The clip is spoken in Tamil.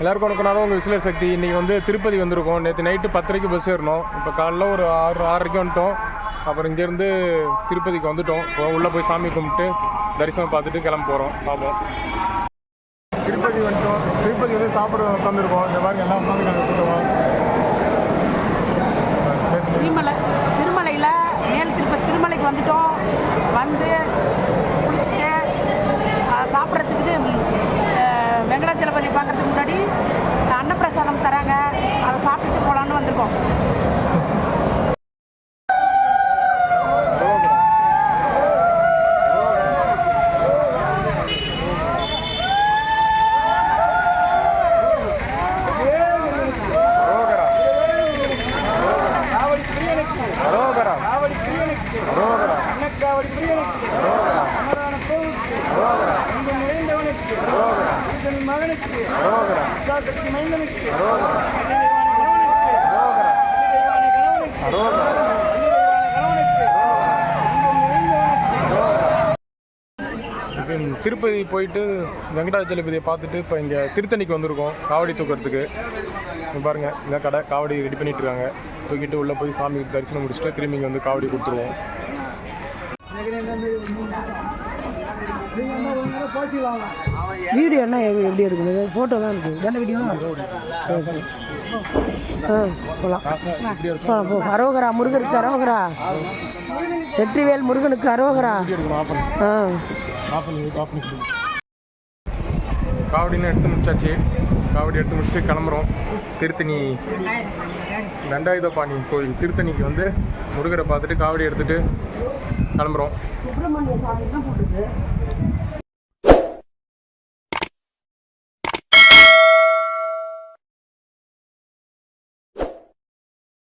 எல்லாருக்கும் வணக்கம் உங்கள் விசிலர் சக்தி. இன்றைக்கி வந்து திருப்பதி வந்திருக்கோம். நேற்று நைட்டு பத்தரைக்கு பஸ் ஏறினோம். இப்போ காலைல ஒரு ஆறு ஆறரைக்கு வந்துட்டோம். அப்புறம் இங்கேருந்து திருப்பதிக்கு வந்துட்டோம். இப்போ உள்ளே போய் சாமி கும்பிட்டு தரிசனம் பார்த்துட்டு கிளம்ப போகிறோம் பார்ப்போம் திருப்பதி வந்துட்டோம். திருப்பதி வந்து சாப்பிட உட்காந்துருக்கோம் இந்த மாதிரி எல்லாம் உட்காந்துருக்காங்க கூட்டமாக திருமலை திருமலையில் மேல் திருப்பதி திருமலைக்கு வந்துட்டோம் வந்து குளிச்சுட்டு ஆ, சாப்பிட்றதுக்கு ஆ, வெங்கடாச்சலபதி பார்க்கறதுக்கு முன்னாடி அன்னப்பிரசாதம் தராங்க அதை சாப்பிட்டுட்டு போகலான்னு வந்திருக்கோம் அரோகரா அரோகரா அரோகரா திருப்பதி போயிட்டு வெங்கடாச்சலபதியை பார்த்துட்டு இப்போ இங்கே திருத்தணிக்கு வந்திருக்கோம். காவடி தூக்கிறதுக்கு. பாருங்கள் இந்த கடை. காவடி ரெடி பண்ணிட்டு இருக்காங்க. தூக்கிட்டு உள்ளே போய் சாமி தரிசனம் முடிச்சுட்டு திரும்பி இங்கே வந்து காவடி கொடுத்துருவோம். வீடியோ என்ன எப்படி இருக்குது? ஃபோட்டோ தான் இருக்குது என்ன வீடியோ சரி சரி. ஆ போகலாம் போ. அரோகரா முருகனுக்கு அரோகரா. வெற்றிவேல் முருகனுக்கு அரோகரா. ஆ. காவடின்னு எடுத்து முடிச்சாச்சு. காவடி எடுத்து முடிச்சுட்டு கிளம்புறோம். திருத்தணி தண்டாயுதபாணி கோயில் திருத்தணிக்கு வந்து முருகரை பார்த்துட்டு காவடி எடுத்துட்டு கிளம்புறோம். சுப்பிரமணிய சாமி தான் போட்டுருக்கு.